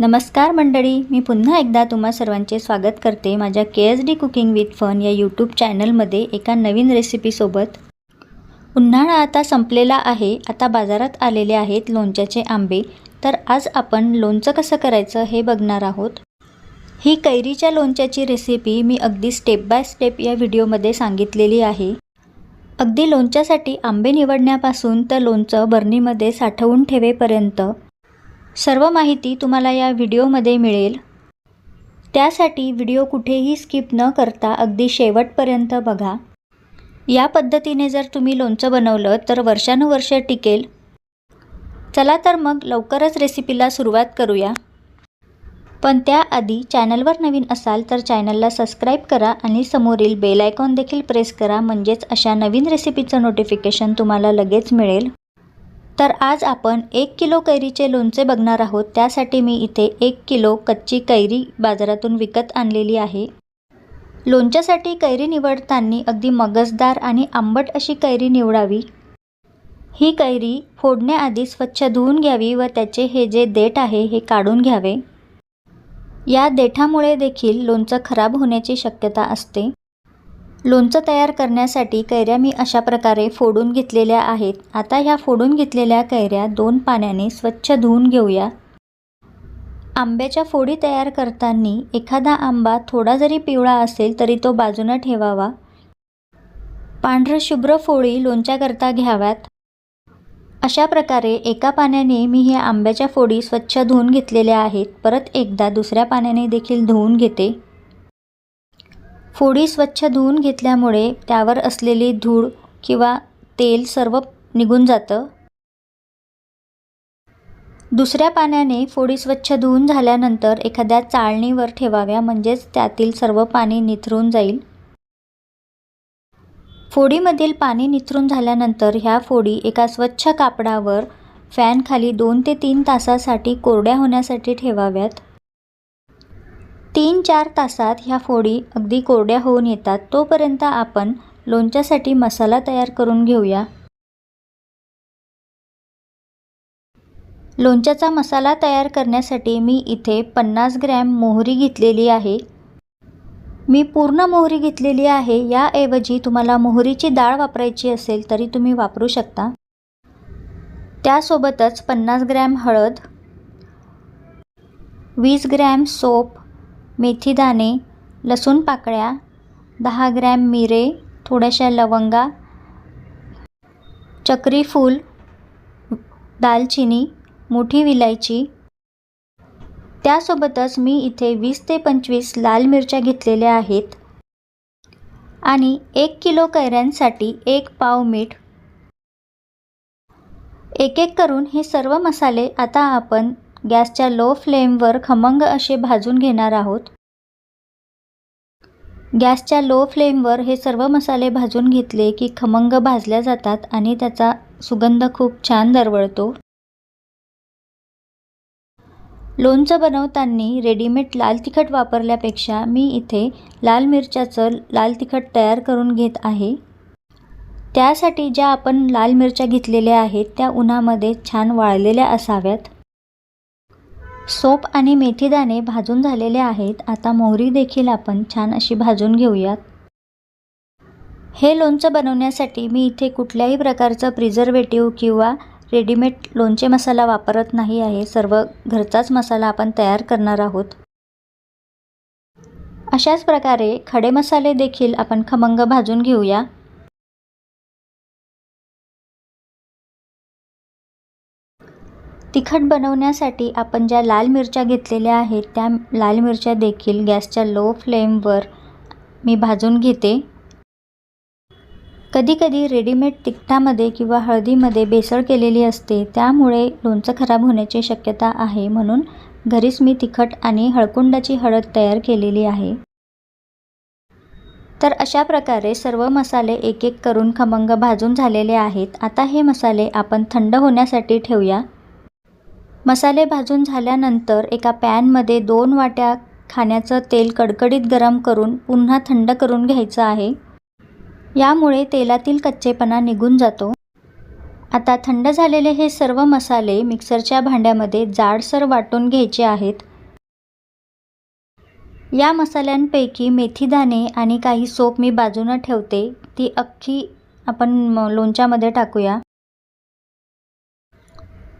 नमस्कार मंडळी मी पुन्हा एकदा तुम्हा सर्वांचे स्वागत करते माझ्या K S D cooking with fun या यूट्यूब चॅनलमध्ये एका नवीन रेसिपीसोबत उन्हाळा आता संपलेला आहे आता बाजारात आलेले आहेत लोणच्याचे आंबे. तर आज आपण लोणचं कसं करायचं हे बघणार आहोत. ही कैरीच्या लोणच्याची रेसिपी मी अगदी स्टेप बाय स्टेप या व्हिडिओमध्ये सांगितलेली आहे. अगदी लोणच्यासाठी आंबे निवडण्यापासून तर लोणचं बरणीमध्ये साठवून ठेवेपर्यंत सर्व माहिती तुम्हाला या व्हिडिओमध्ये मिळेल. त्यासाठी व्हिडिओ कुठेही स्किप न करता अगदी शेवटपर्यंत बघा. या पद्धतीने जर तुम्ही लोणचं बनवलं तर वर्षानुवर्ष टिकेल. चला तर मग लवकरच रेसिपीला सुरुवात करूया. पण त्याआधी चॅनलवर नवीन असाल तर चॅनलला सबस्क्राईब करा आणि समोरील बेल आयकॉन देखील प्रेस करा. म्हणजेच अशा नवीन रेसिपीचं नोटिफिकेशन तुम्हाला लगेच मिळेल. तर आज आपण एक किलो कैरीचे लोणचे बघणार आहोत. त्यासाठी मी इथे एक किलो कच्ची कैरी बाजारातून विकत आणलेली आहे. लोणच्यासाठी कैरी निवडताना अगदी मगजदार आणि आंबट अशी कैरी निवडावी. ही कैरी फोडण्याआधी स्वच्छ धुवून घ्यावी व त्याचे हे जे देठ आहे हे काढून घ्यावे. या देठामुळे देखील लोणचं खराब होण्याची शक्यता असते. लोणचं तयार करण्यासाठी कैऱ्या मी अशा प्रकारे फोडून घेतलेल्या आहेत. आता ह्या फोडून घेतलेल्या कैऱ्या दोन पाण्याने स्वच्छ धुवून घेऊया. आंब्याच्या फोडी तयार करताना एखादा आंबा थोडा जरी पिवळा असेल तरी तो बाजूनं ठेवावा. पांढरं शुभ्र फोडी लोणच्याकरता घ्याव्यात. अशा प्रकारे एका पाण्याने मी ह्या आंब्याच्या फोडी स्वच्छ धुवून घेतलेल्या आहेत. परत एकदा दुसऱ्या पाण्याने देखील धुवून घेते. फोडी स्वच्छ धुवून घेतल्यामुळे त्यावर असलेली धूळ किंवा तेल सर्व निघून जातं. दुसऱ्या पाण्याने फोडी स्वच्छ धुवून झाल्यानंतर एखाद्या चाळणीवर ठेवाव्या म्हणजेच त्यातील सर्व पाणी निथरून जाईल. फोडीमधील पाणी निथरून झाल्यानंतर ह्या फोडी एका स्वच्छ कापडावर फॅनखाली दोन ते तीन तासासाठी कोरड्या होण्यासाठी ठेवाव्यात. तीन चार तासात ह्या फोडी अगदी कोरड्या होऊन येतात. तोपर्यंत आपण लोणच्यासाठी मसाला तयार करून घेऊया. लोणच्याचा मसाला तयार करण्यासाठी मी इथे पन्नास ग्रॅम मोहरी घेतलेली आहे. मी पूर्ण मोहरी घेतलेली आहे. याऐवजी तुम्हाला मोहरीची डाळ वापरायची असेल तरी तुम्ही वापरू शकता. त्यासोबतच पन्नास ग्रॅम हळद वीस ग्रॅम सोप मेथीदाणे लसूण पाकळ्या दहा ग्रॅम मिरे थोड्याशा लवंगा चक्रीफूल दालचिनी मोठी विलायची. त्यासोबतच मी इथे वीस ते पंचवीस लाल मिरच्या घेतलेल्या आहेत. आणि एक किलो कैऱ्यांसाठी एक पाव मीठ. एक एक करून हे सर्व मसाले आता आपण गॅसच्या लो फ्लेमवर खमंग असे भाजून घेणार आहोत. गॅसच्या लो फ्लेमवर हे सर्व मसाले भाजून घेतले की खमंग भाजल्या जातात आणि त्याचा सुगंध खूप छान दरवळतो. लोणचं बनवताना रेडीमेड लाल तिखट वापरल्यापेक्षा मी इथे लाल मिरच्याचं लाल तिखट तयार करून घेत आहे. त्यासाठी ज्या आपण लाल मिरच्या घेतलेल्या आहेत त्या उन्हामध्ये छान वाळलेल्या असाव्यात. सोप आणि मेथीदाणे भाजून झालेले आहेत. आता मोहरी देखील आपण छान अशी भाजून घेऊयात. हे लोणचं बनवण्यासाठी मी इथे कुठल्याही प्रकारचं प्रिझर्वेटिव्ह किंवा रेडीमेड लोणचे मसाला वापरत नाही आहे. सर्व घरचाच मसाला आपण तयार करणार आहोत. अशाच प्रकारे खडे मसाले देखील आपण खमंग भाजून घेऊया. तिखट बनवण्यासाठी आपण ज्या लाल मिरच्या घेतलेल्या आहेत त्या लाल मिरच्या देखील गॅसच्या लो फ्लेमवर मी भाजून घेते. कधीकधी रेडीमेड तिखटामध्ये किंवा हळदीमध्ये बेसळ केलेली असते त्यामुळे लोणचं खराब होण्याची शक्यता आहे म्हणून घरीच मी तिखट आणि हळकुंडाची हळद तयार केलेली आहे. तर अशा प्रकारे सर्व मसाले एक एक करून खमंग भाजून झालेले आहेत. आता हे मसाले आपण थंड होण्यासाठी ठेवूया. मसाले भाजून झाल्यानंतर एका पॅनमध्ये दोन वाट्या खाण्याचं तेल कडकडीत गरम करून पुन्हा थंड करून घ्यायचं आहे. यामुळे तेलातील कच्चेपणा निघून जातो. आता थंड झालेले हे सर्व मसाले मिक्सरच्या भांड्यामध्ये जाडसर वाटून घ्यायचे आहेत. या मसाल्यांपैकी मेथीदाणे आणि काही सोप मी बाजूनं ठेवते. ती अख्खी आपण म- लोणच्यामध्ये टाकूया.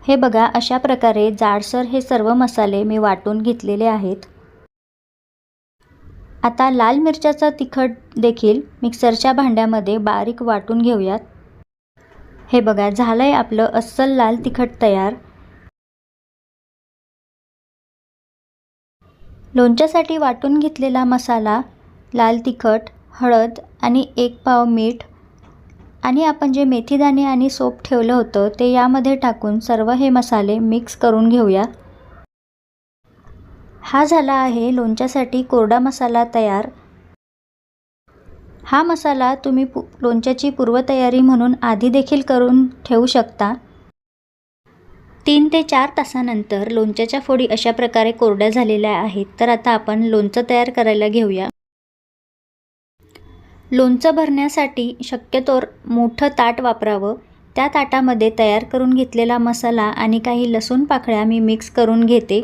हे बघा अशा प्रकारे जाडसर हे सर्व मसाले मी वाटून घेतलेले आहेत. आता लाल मिरच्याचं तिखट देखील मिक्सरच्या भांड्यामध्ये बारीक वाटून घेऊयात. हे बघा झालंय आपलं अस्सल लाल तिखट तयार. लोणच्यासाठी वाटून घेतलेला मसाला लाल तिखट हळद आणि एक पाव मीठ आणि आपण जे मेथीदाणे आणि सोप ठेवलं होतं ते यामध्ये टाकून सर्व हे मसाले मिक्स करून घेऊया. हा झाला आहे लोणच्यासाठी कोरडा मसाला तयार. हा मसाला तुम्ही पु लोणच्याची पूर्वतयारी म्हणून आधी देखील करून ठेवू शकता. तीन ते चार तासानंतर लोणच्याच्या फोडी अशा प्रकारे कोरड्या झालेल्या आहेत तर आता आपण लोणचं तयार करायला घेऊया. लोणचं भरण्यासाठी शक्यतोर मोठं ताट वापरावं. त्या ताटामध्ये तयार करून घेतलेला मसाला आणि काही लसूण पाकळ्या मी मिक्स करून घेते.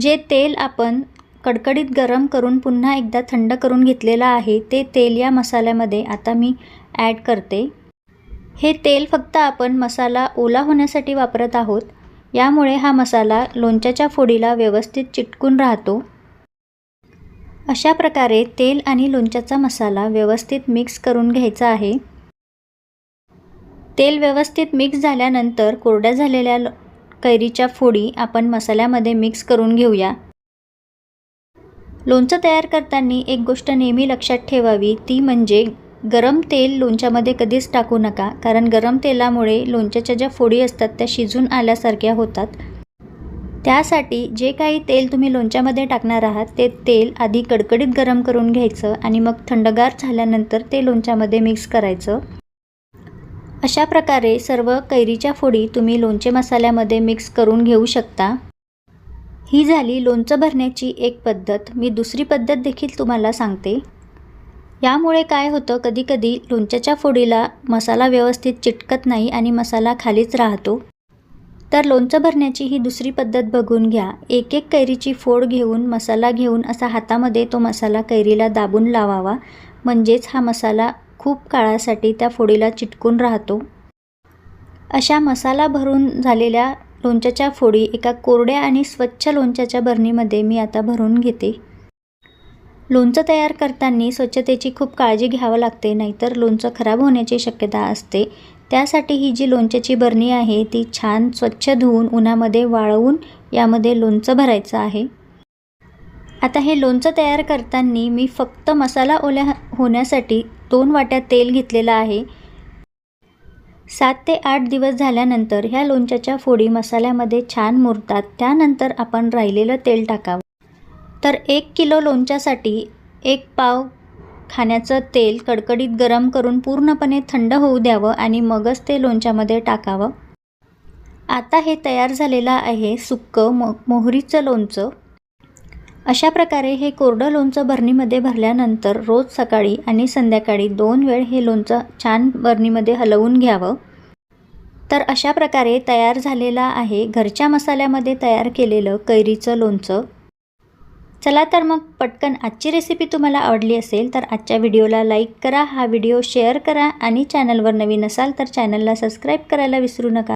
जे तेल आपण कडकडीत गरम करून पुन्हा एकदा थंड करून घेतलेलं आहे ते तेल या मसाल्यामध्ये आता मी ॲड करते. हे तेल फक्त आपण मसाला ओला होण्यासाठी वापरत आहोत. यामुळे हा मसाला लोणच्याच्या फोडीला व्यवस्थित चिटकून राहतो. अशा प्रकारे तेल आणि लोणच्याचा मसाला व्यवस्थित मिक्स करून घ्यायचा आहे. तेल व्यवस्थित मिक्स झाल्यानंतर कोरड्या झालेल्या कैरीच्या फोडी आपण मसाल्यामध्ये मिक्स करून घेऊया. लोणचं तयार करताना एक गोष्ट नेहमी लक्षात ठेवावी ती म्हणजे गरम तेल लोणच्यामध्ये कधीच टाकू नका कारण गरम तेलामुळे लोणच्याच्या ज्या फोडी असतात त्या शिजून आल्यासारख्या होतात. त्यासाठी जे काही तेल तुम्ही लोणच्यामध्ये टाकणार आहात ते तेल आधी कडकडीत गरम करून घ्यायचं आणि मग थंडगार झाल्यानंतर ते लोणच्यामध्ये मिक्स करायचं. अशा प्रकारे सर्व कैरीच्या फोडी तुम्ही लोणचे मसाल्यामध्ये मिक्स करून घेऊ शकता. ही झाली लोणचं भरण्याची एक पद्धत. मी दुसरी पद्धत देखील तुम्हाला सांगते. यामुळे काय होतं कधीकधी लोणच्याच्या फोडीला मसाला व्यवस्थित चिटकत नाही आणि मसाला खालीच राहतो. तर लोणचं भरण्याची ही दुसरी पद्धत बघून घ्या. एक एक कैरीची फोड घेऊन मसाला घेऊन असा हातामध्ये तो मसाला कैरीला दाबून लावावा. म्हणजेच हा मसाला खूप काळासाठी त्या फोडीला चिटकून राहतो. अशा मसाला भरून झालेल्या लोणच्याच्या फोडी एका कोरड्या आणि स्वच्छ लोणच्याच्या बरणीमध्ये मी आता भरून घेते. लोणचं तयार करताना स्वच्छतेची खूप काळजी घ्यावं लागते नाहीतर लोणचं खराब होण्याची शक्यता असते. त्यासाठी ही जी लोणच्याची बरणी आहे ती छान स्वच्छ धुवून उन्हामध्ये वाळवून यामध्ये लोणचं भरायचं आहे. आता हे लोणचं तयार करताना मी फक्त मसाला ओल्या होण्यासाठी दोन वाट्या तेल घेतलेलं आहे. सात ते आठ दिवस झाल्यानंतर ह्या लोणच्याच्या फोडी मसाल्यामध्ये छान मुरतात त्यानंतर आपण राहिलेलं तेल टाकावं. तर एक किलो लोणच्यासाठी एक पाव खाण्याचं तेल कडकडीत गरम करून पूर्णपणे थंड होऊ द्यावं आणि मगच ते लोणच्यामध्ये टाकावं. आता हे तयार झालेलं आहे सुक्कं मो मोहरीचं लोणचं. अशा प्रकारे हे कोरडं लोणचं बरणीमध्ये भरल्यानंतर रोज सकाळी आणि संध्याकाळी दोन वेळ हे लोणचं छान बरणीमध्ये हलवून घ्यावं. तर अशा प्रकारे तयार झालेलं आहे घरच्या मसाल्यामध्ये तयार केलेलं कैरीचं लोणचं. चला तर मग पटकन आजची रेसिपी तुम्हाला आवडली असेल तर आजच्या व्हिडिओला लाईक करा हा व्हिडिओ शेअर करा आणि चॅनलवर नवीन असाल तर चॅनलला सबस्क्राईब करायला विसरू नका.